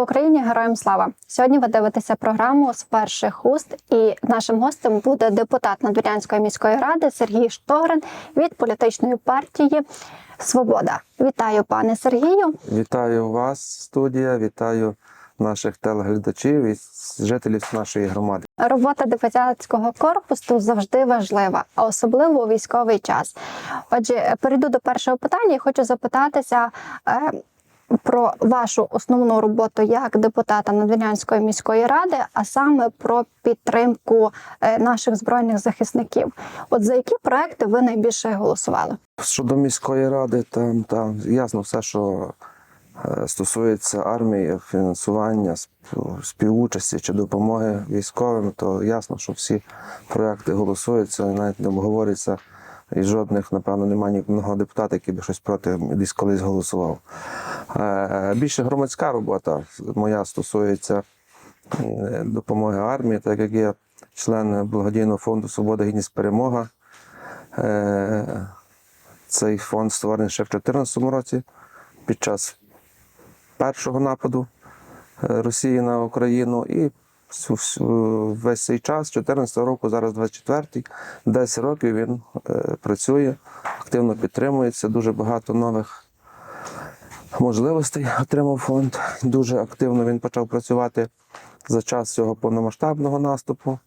Слава Україні! Героям слава! Сьогодні ви дивитеся програму з перших уст, і нашим гостем буде депутат Надвірянської міської ради Сергій Штогрин від політичної партії Свобода. Вітаю, пане Сергію. Вітаю вас, студія, вітаю наших телеглядачів і жителів нашої громади. Робота депутатського корпусу завжди важлива, а особливо у військовий час. Отже, перейду до першого питання. і Хочу запитатися. Про вашу основну роботу як депутата Надвірнянської міської ради, а саме про підтримку е, наших збройних захисників. От за які проекти ви найбільше голосували? Щодо міської ради, там, там ясно все, що е, стосується армії, фінансування, сп- співучасті чи допомоги військовим, то ясно, що всі проекти голосуються, навіть не обговорюються. І жодних, напевно, немає ні одного депутата, який би щось проти десь колись голосував. Е, Більше громадська робота моя стосується е, допомоги армії, так як я член благодійного фонду Свобода, гідність перемога. Е, Цей фонд створений ще в 2014 році під час першого нападу е, Росії на Україну. І весь цей час, з 2014 року, зараз 24-й, 10 років він е, працює, активно підтримується. Дуже багато нових можливостей отримав фонд. Дуже активно він почав працювати за час цього повномасштабного наступу.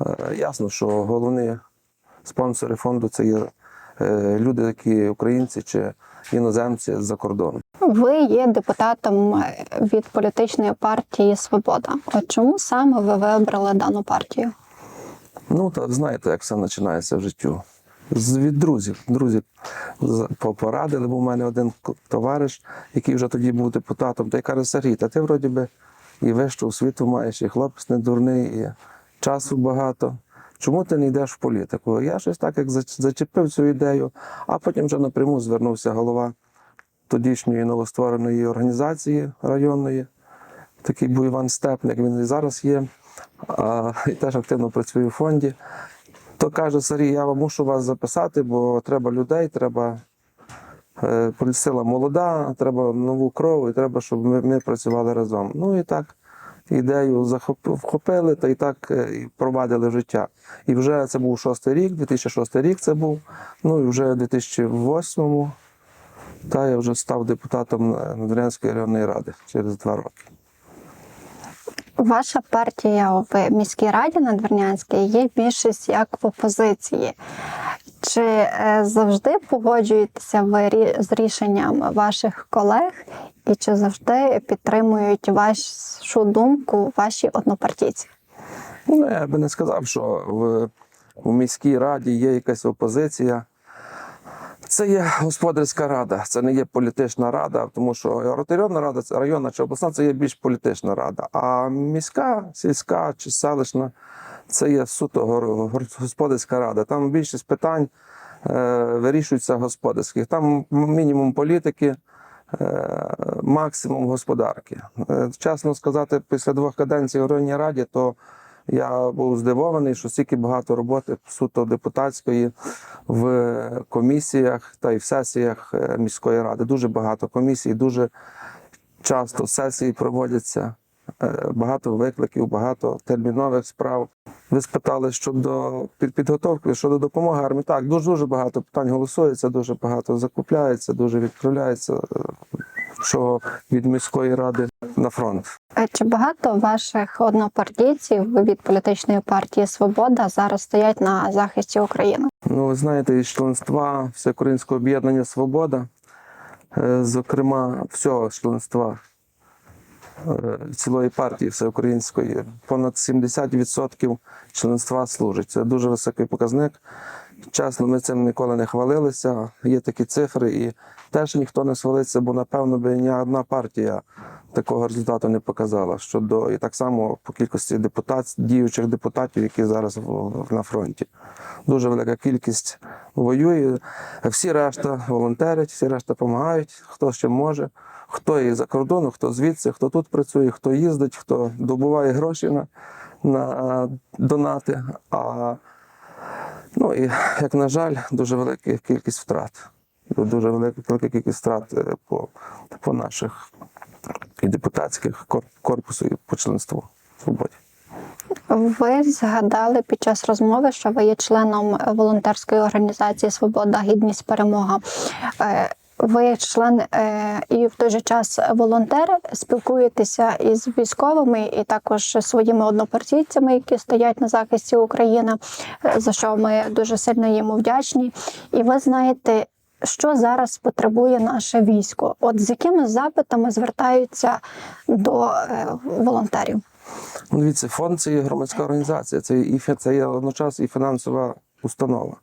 Е, Ясно, що головні спонсори фонду це є е, люди, які українці чи іноземці з-за кордону. Ви є депутатом е, від політичної партії Свобода. От чому саме ви вибрали дану партію? Ну, та знаєте, як все починається в життю. З від друзів. Друзі по- порадили, бо в мене один товариш, який вже тоді був депутатом, та й каже, Сергій, та ти вроді би і вищу освіту маєш, і хлопець не дурний, і часу багато. Чому ти не йдеш в політику? Я щось так як зачепив цю ідею, а потім вже напряму звернувся голова тодішньої новоствореної організації районної. Такий був Іван Степник, він і зараз є, а, і теж активно працює у фонді. То каже Сергій, я мушу вас записати, бо треба людей, треба е, сила молода, треба нову кров, і треба, щоб ми, ми працювали разом. Ну і так ідею захоп- вхопили та і так е, і провадили в життя. І вже це був шостий рік, 2006 рік це був. Ну і вже в 2008 та я вже став депутатом Надвірянської районної ради через два роки. Ваша партія в міській раді Надвірнянській є більшість як в опозиції. Чи е, завжди погоджуєтеся ви з рішенням ваших колег, і чи завжди підтримують вашу думку ваші однопартійці? Ну, я би не сказав, що в, в міській раді є якась опозиція. Це є господарська рада, це не є політична рада, тому що районна рада, районна чи обласна це є більш політична рада. А міська, сільська чи селищна це є суто господарська рада. Там більшість питань е, вирішуються господарських. Там мінімум політики, е, максимум господарки. Е, чесно сказати, після двох каденцій у районній раді, то я був здивований, що стільки багато роботи суто депутатської в комісіях та й в сесіях е, міської ради. Дуже багато комісій, дуже часто сесії проводяться, е, багато викликів, багато термінових справ. Ви спитали щодо під- підготовки, щодо допомоги армії. Так, дуже дуже багато питань голосується, дуже багато закупляється, дуже відправляється. Що від міської ради на фронт. Е, Чи багато ваших однопартійців від політичної партії Свобода зараз стоять на захисті України? Ну, ви знаєте, із членства Всеукраїнського об'єднання Свобода, е, зокрема, всього членства е, цілої партії всеукраїнської, понад 70% членства служить. Це дуже високий показник. Чесно, ми цим ніколи не хвалилися. Є такі цифри, і теж ніхто не свалиться, бо напевно би ні одна партія такого результату не показала. Щодо і так само по кількості депутат, діючих депутатів, які зараз на фронті. Дуже велика кількість воює. Всі решта волонтерять, всі решта допомагають, хто ще може. Хто і за кордону, хто звідси, хто тут працює, хто їздить, хто добуває гроші на, на донати. А, ну і, як на жаль, дуже велика кількість втрат. дуже велика, кількість втрат е, по, по наших і депутатських кор- корпусу і по членству свободі. Ви згадали під час розмови, що ви є членом волонтерської організації Свобода, гідність, перемога. Ви член е, і в той же час волонтер, спілкуєтеся із військовими і також своїми однопартійцями, які стоять на захисті України, е, за що ми дуже сильно йому вдячні. І ви знаєте, що зараз потребує наше військо? От з якими запитами звертаються до е, волонтерів? Ну, дивіться, фонд це є громадська організація, це, і, це є одночасно і фінансова установа.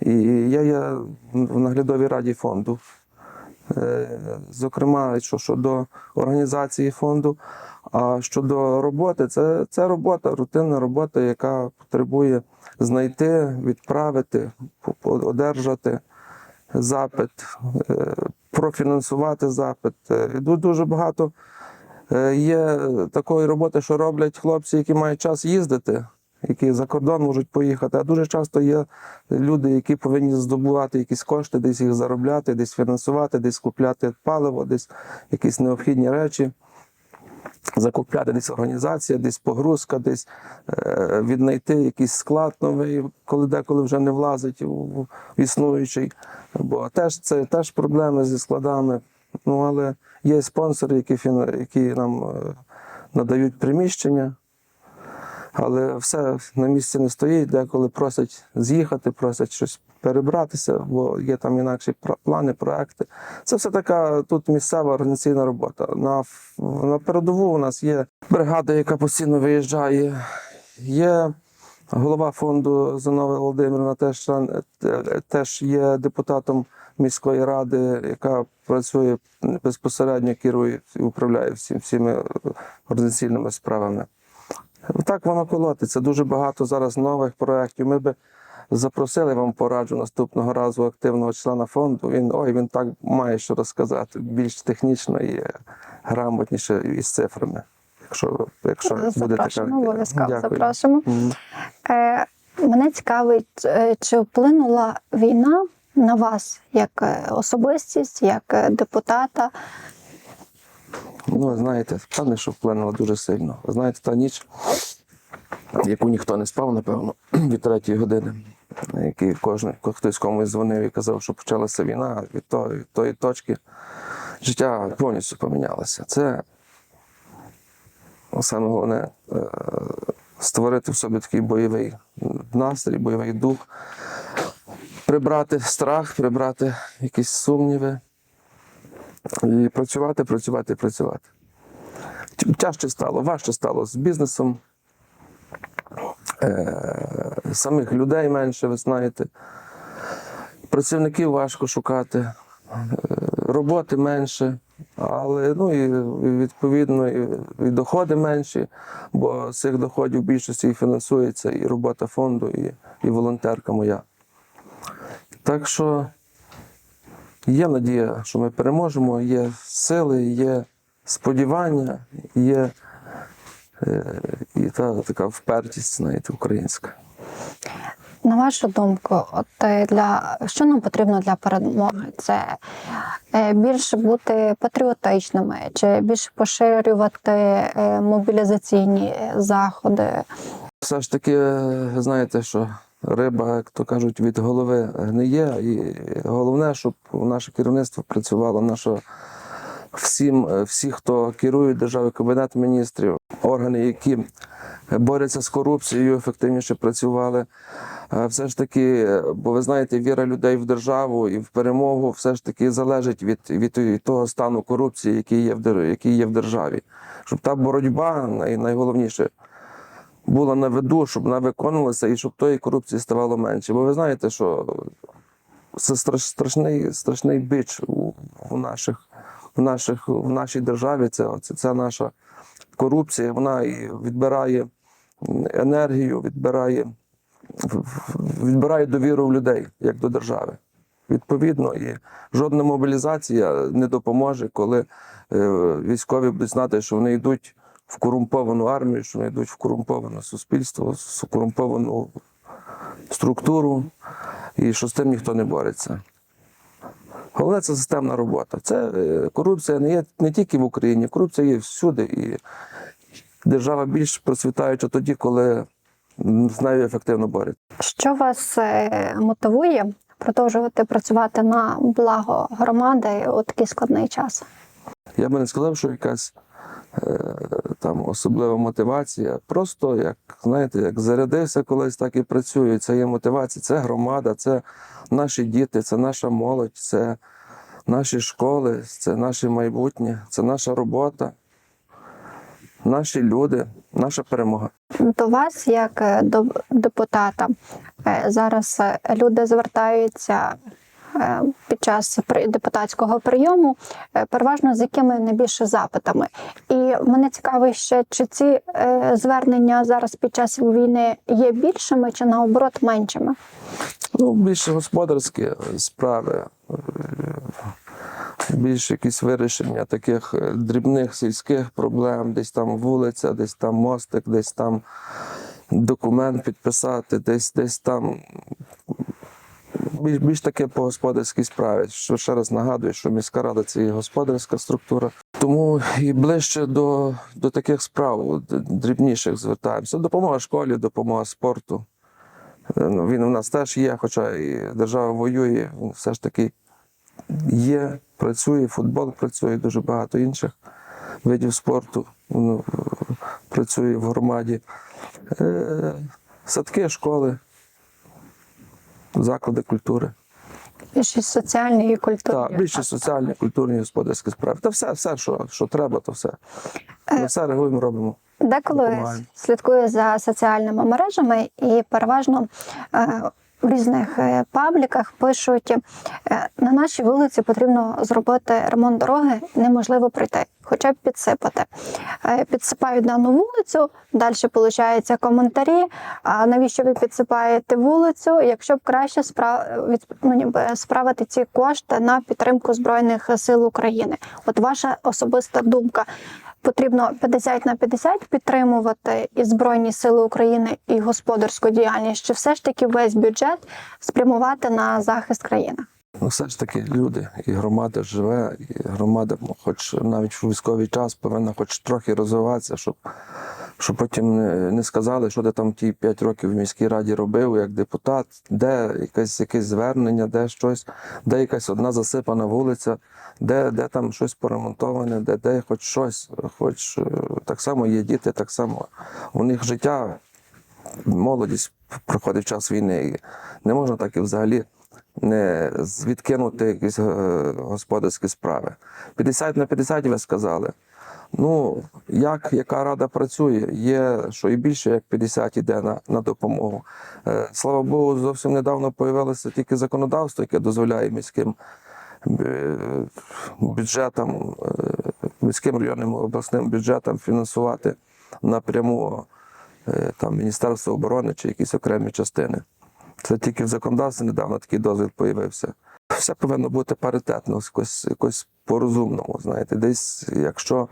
І я є в наглядовій раді фонду. Е, Зокрема, що щодо організації фонду, а щодо роботи, це, це робота, рутинна робота, яка потребує знайти, відправити, одержати запит, е, профінансувати запит. Е, Дуже багато. Є такої роботи, що роблять хлопці, які мають час їздити, які за кордон можуть поїхати. А дуже часто є люди, які повинні здобувати якісь кошти, десь їх заробляти, десь фінансувати, десь купляти паливо, десь якісь необхідні речі. Закупляти десь організація, десь погрузка, десь е, віднайти якийсь склад новий, коли деколи вже не влазить в, існуючий. Бо теж це теж проблеми зі складами. Ну але є спонсори, які, які нам е, надають приміщення. Але все на місці не стоїть, деколи просять з'їхати, просять щось перебратися, бо є там інакші плани, проекти. Це все така тут місцева організаційна робота. На, на передову у нас є бригада, яка постійно виїжджає. Є голова фонду Зинова Володимирівна, теж, член- е, теж є депутатом міської ради, яка працює безпосередньо, керує і управляє всім, всіми е, організаційними справами. Так воно колотиться. Дуже багато зараз нових проєктів. Ми би запросили вам пораджу наступного разу активного члена фонду. Він ой, він так має що розказати, більш технічно і грамотніше і з цифрами. Якщо, якщо буде така. Запрошуємо, обов'язково запрошуємо. Мгм. Е, мене цікавить, е, чи вплинула війна на вас як е, особистість, як е, депутата? Ну, знаєте, певне, що вплинуло дуже сильно. Ви Знаєте, та ніч, яку ніхто не спав, напевно, від третьої години, який кожен, хтось комусь дзвонив і казав, що почалася війна, від тої, від тої точки життя повністю помінялося. Це саме головне е, створити в собі такий бойовий настрій, бойовий дух, прибрати страх, прибрати якісь сумніви. І працювати, працювати, працювати. Тя- Тяжче стало, важче стало з бізнесом. Е, самих людей менше, ви знаєте. Працівників важко шукати, е, роботи менше, але ну і відповідно і, і доходи менші, бо з цих доходів в більшості і фінансується і робота фонду, і, і волонтерка моя. Так що Є надія, що ми переможемо, є сили, є сподівання, є е, і та така впертість, знаєте, українська. На вашу думку, от е, для що нам потрібно для перемоги? Це е, більше бути патріотичними, чи більше поширювати мобілізаційні заходи? Все ж таки, знаєте, що риба, як то кажуть, від голови гниє. І головне, щоб наше керівництво працювало, наше всім, всі, хто керують державою, кабінет міністрів, органи, які борються з корупцією, ефективніше працювали. Все ж таки, бо ви знаєте, віра людей в державу і в перемогу все ж таки залежить від, від, того стану корупції, який є в який є в державі. Щоб та боротьба, най- найголовніше, була на виду, щоб вона виконувалася і щоб тої корупції ставало менше. Бо ви знаєте, що це страш- страшний, страшний бич у, у наших, в, наших, в нашій державі. Це, це, це наша корупція. Вона і відбирає енергію, відбирає, відбирає довіру в людей як до держави. Відповідно, і жодна мобілізація не допоможе, коли е, військові будуть знати, що вони йдуть в корумповану армію, що вони йдуть в корумповане суспільство, в корумповану структуру, і що з тим ніхто не бореться. Головне це системна робота. Це е, корупція не є не тільки в Україні, корупція є всюди. І держава більш процвітаюча тоді, коли з нею ефективно борються. Що вас е, мотивує продовжувати працювати на благо громади у такий складний час? Я би не сказав, що якась е, там особлива мотивація. Просто як знаєте, як зарядився колись, так і працюю. Це є мотивація, це громада, це наші діти, це наша молодь, це наші школи, це наше майбутнє, це наша робота, наші люди, наша перемога. До вас, як е, до депутата, е, зараз е, люди звертаються під час депутатського прийому, е, переважно з якими найбільше запитами. І мене цікавить ще, чи ці е, звернення зараз під час війни є більшими чи наоборот меншими? Ну, більше господарські справи, е, більше якісь вирішення таких е, дрібних сільських проблем, десь там вулиця, десь там мостик, десь там документ підписати, десь десь там. Більш, більш таке по господарській справі. Що ще раз нагадую, що міська рада це і господарська структура. Тому і ближче до, до таких справ, дрібніших звертаємося. Допомога школі, допомога спорту. Е, Ну, він у нас теж є, хоча і держава воює, він все ж таки є, працює, футбол працює, дуже багато інших видів спорту воно е, працює в громаді. Е, Садки, школи, заклади культури. Більшість соціальні і культурні. Так, більше соціальні, культурні, господарські справи. Та все, все що, що треба, то все. Ми все реагуємо, робимо. Деколи Допомагаємо. слідкую за соціальними мережами і переважно е, в різних е, пабліках пишуть: е, на нашій вулиці потрібно зробити ремонт дороги, неможливо пройти, хоча б підсипати. Е, Підсипають дану вулицю, далі виходить коментарі. А навіщо ви підсипаєте вулицю, якщо б краще справ... ну, ніби справити ці кошти на підтримку Збройних сил України? От ваша особиста думка потрібно 50 на 50 підтримувати і Збройні Сили України, і господарську діяльність, чи все ж таки весь бюджет спрямувати на захист країни? Ну, все ж таки люди і громада живе, і громада, хоч навіть в військовий час, повинна хоч трохи розвиватися, щоб, щоб потім не, не сказали, що ти там ті 5 років в міській раді робив як депутат, де якесь, якесь звернення, де щось, де якась одна засипана вулиця, де, де там щось поремонтоване, де, де хоч щось, хоч е, так само є діти, так само у них життя молодість проходить час війни. І не можна так і взагалі не відкинути якісь е, господарські справи. 50 на 50 ви сказали. Ну, як яка рада працює, є що і більше як 50 іде на, на допомогу. Е, Слава Богу, зовсім недавно появилося тільки законодавство, яке дозволяє міським е, бюджетам, міським районним обласним бюджетам фінансувати напряму е, там, Міністерство оборони чи якісь окремі частини. Це тільки в законодавстві недавно такий дозвіл появився. Все повинно бути паритетно, якось, якось по-розумному. Знаєте, десь, якщо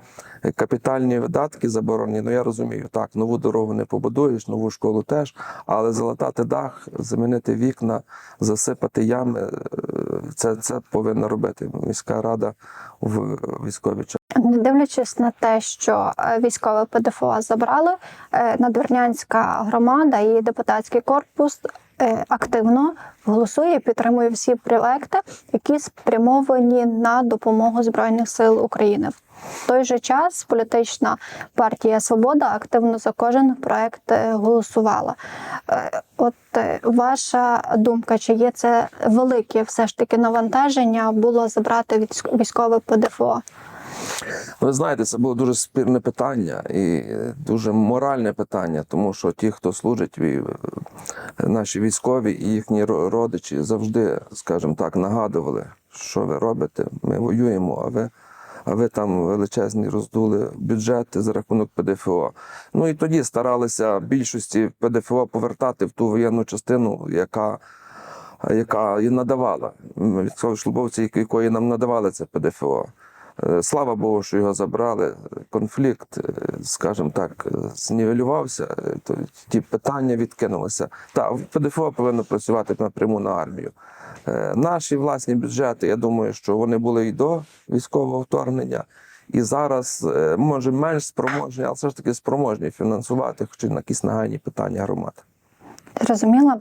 капітальні видатки заборонені, ну я розумію, так, нову дорогу не побудуєш, нову школу теж, але залатати дах, замінити вікна, засипати ями, е, це, це повинна робити міська рада в військовий час. Не дивлячись на те, що е, військове ПДФО забрали, е, надвірнянська громада і депутатський корпус активно голосує, підтримує всі проекти, які спрямовані на допомогу Збройних сил України. В той же час політична партія Свобода активно за кожен проект е, голосувала. Е, От е, ваша думка, чи є це велике все ж таки навантаження було забрати військ- військове ПДФО? Ви знаєте, це було дуже спірне питання і дуже моральне питання, тому що ті, хто служить, наші військові і їхні родичі завжди, скажімо так, нагадували, що ви робите. Ми воюємо, а ви. А ви там величезні роздули бюджети за рахунок ПДФО. Ну і тоді старалися більшості ПДФО повертати в ту воєнну частину, яка, яка надавала військовослужбовці, якої нам надавали це ПДФО. Е, Слава Богу, що його забрали. Конфлікт, е, скажімо так, е, знівелювався. То ті питання відкинулися. Та ПДФО повинно працювати напряму на армію. Наші власні бюджети, я думаю, що вони були і до військового вторгнення, і зараз може менш спроможні, але все ж таки спроможні фінансувати, хоч на якісь нагальні питання громад. Зрозуміла.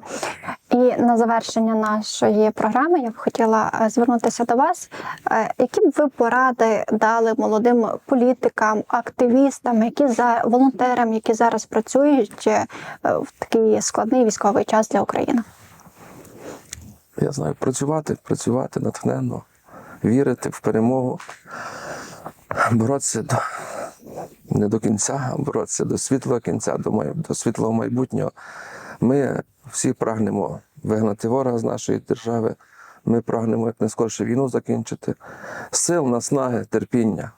І на завершення нашої програми я б хотіла е, звернутися до вас. Е, Які б ви поради дали молодим політикам, активістам, які за волонтерам, які зараз працюють е, в такий складний військовий час для України? Я знаю, працювати, працювати натхненно, вірити в перемогу, боротися до, не до кінця, а боротися до світлого кінця, до, май- до світлого майбутнього. Ми всі прагнемо вигнати ворога з нашої держави. Ми прагнемо якнайскоріше війну закінчити. Сил, наснаги, терпіння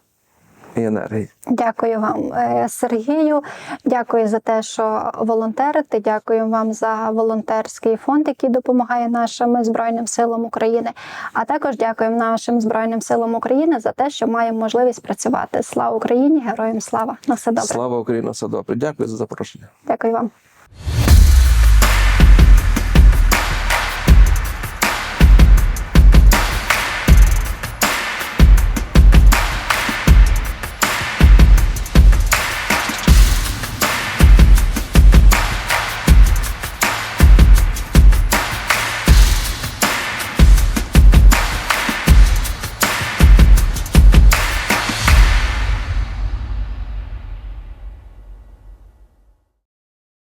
і енергії. Дякую вам, е, Сергію. Дякую за те, що волонтерите. Дякую вам за волонтерський фонд, який допомагає нашим збройним силам України. А також дякуємо нашим збройним силам України за те, що маємо можливість працювати. Слава Україні! Героям слава! На все добре. Слава Україні, все добре. Дякую за запрошення. Дякую вам.